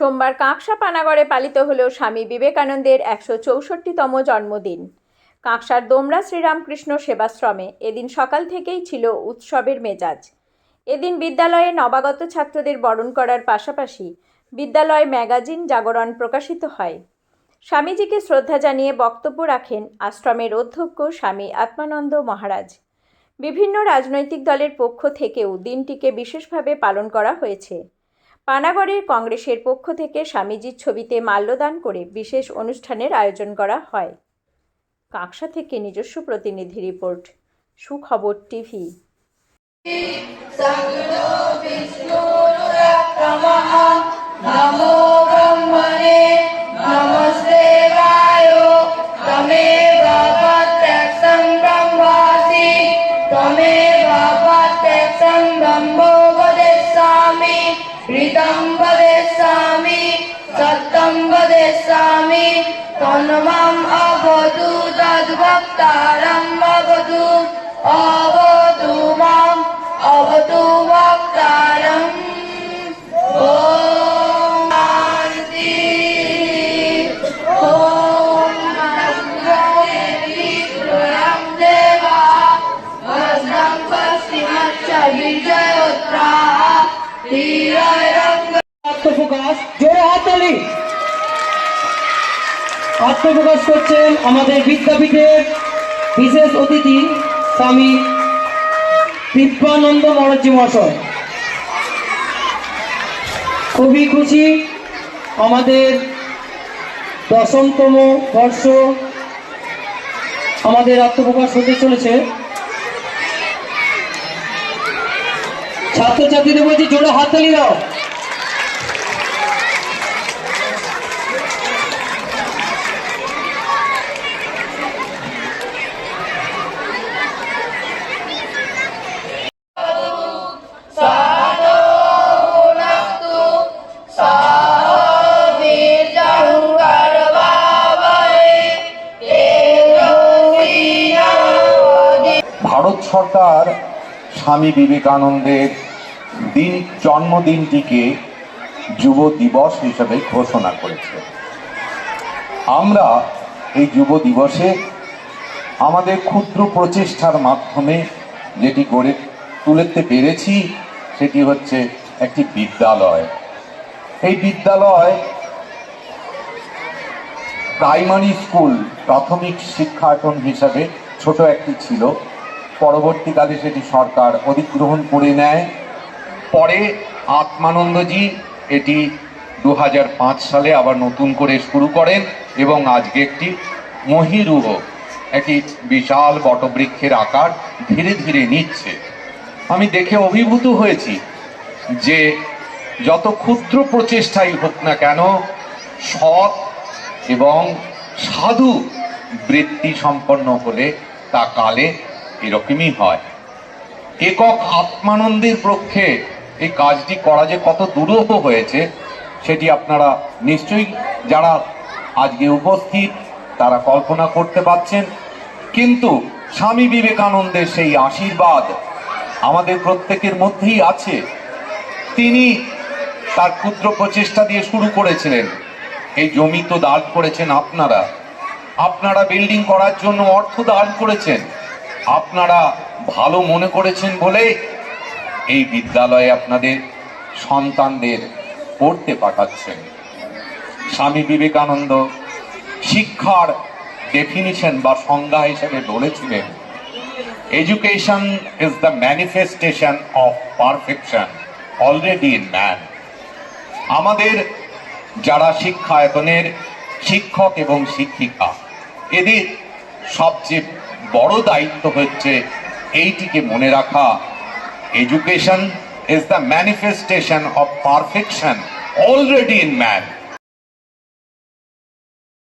সোমবার কাঁকসা পানাগড়ে পালিত হল স্বামী বিবেকানন্দের একশো চৌষট্টিতম জন্মদিন। কাঁকসার দোমরা শ্রীরামকৃষ্ণ সেবাশ্রমে এদিন সকাল থেকেই ছিল উৎসবের মেজাজ। এদিন বিদ্যালয়ে নবাগত ছাত্রদের বরণ করার পাশাপাশি বিদ্যালয় ম্যাগাজিন জাগরণ প্রকাশিত হয়। স্বামীজিকে শ্রদ্ধা জানিয়ে বক্তব্য রাখেন আশ্রমের অধ্যক্ষ স্বামী আত্মানন্দ মহারাজ। বিভিন্ন রাজনৈতিক দলের পক্ষ থেকেও দিনটিকে বিশেষভাবে পালন করা হয়েছে। পানাগড়ের কংগ্রেসের পক্ষ থেকে স্বামীজির ছবিতে মাল্যদান করে বিশেষ অনুষ্ঠানের আয়োজন করা হয়। কাঁকসা থেকে নিজস্ব প্রতিনিধি রিপোর্ট, সুখবর টিভি। ऋतं वदिष्यामि सत्यं वदिष्यामि तन्मम् अवतु तद्भक्तारम् अवतु अवतु माम् अवतु वक्तारम् ॐ আত্মপ্রকাশ, জোরে হাততালি আত্মপ্রকাশ করছেন আমাদের বিদ্যাপীঠের বিশেষ অতিথি স্বামী দিব্যানন্দ মহারাজি মহাশয়। খুবই খুশি আমাদের দশমতম বর্ষ আমাদের আত্মপ্রকাশ হতে চলেছে। ছাত্রছাত্রীদের বলছি জোরে হাততালি দাও। ভারত সরকার স্বামী বিবেকানন্দের দিন জন্মদিনটিকে যুব দিবস হিসেবে ঘোষণা করেছে। আমরা এই যুব দিবসে আমাদের ক্ষুদ্র প্রচেষ্টার মাধ্যমে যেটি গড়ে তুলতে পেরেছি, সেটি হচ্ছে একটি বিদ্যালয়। এই বিদ্যালয় প্রাইমারি স্কুল, প্রাথমিক শিক্ষায়তন হিসাবে ছোট একটি ছিল। পরবর্তীকালে সেটি সরকার অধিগ্রহণ করে নেয়। পরে আত্মানন্দজি এটি দু হাজার পাঁচ সালে আবার নতুন করে শুরু করেন এবং আজকে একটি মহিরুহ, একটি বিশাল বটবৃক্ষের আকার ধীরে ধীরে নিচ্ছে। আমি দেখে অভিভূত হয়েছি যে যত ক্ষুদ্র প্রচেষ্টাই হোক না কেন, সৎ এবং সাধু বৃত্তি সম্পন্ন হলে তা কালে এরকমই হয়। একক আত্মানন্দের পক্ষে এই কাজটি করা যে কত দুরূহ হয়েছে, সেটি আপনারা নিশ্চয়ই যারা আজকে উপস্থিত, তারা কল্পনা করতে পারছেন। কিন্তু স্বামী বিবেকানন্দের সেই আশীর্বাদ আমাদের প্রত্যেকের মধ্যেই আছে। তিনি তার ক্ষুদ্র প্রচেষ্টা দিয়ে শুরু করেছিলেন। এই জমি তো দান করেছেন আপনারা। আপনারা বিল্ডিং করার জন্য অর্থ দান করেছেন। আপনারা ভালো মনে করেছেন বলে এই বিদ্যালয়ে আপনাদের সন্তানদের পড়তে পাঠাচ্ছেন। স্বামী বিবেকানন্দ শিক্ষার ডেফিনিশন বা সংজ্ঞা হিসেবে বলেছিলেন education is the manifestation of perfection already in man আমাদের যারা শিক্ষায়তনের শিক্ষক এবং শিক্ষিকা, এদের সবচেয়ে বড় দায়িত্ব হচ্ছে এইটিকে মনে রাখা Education is the manifestation of perfection already in man.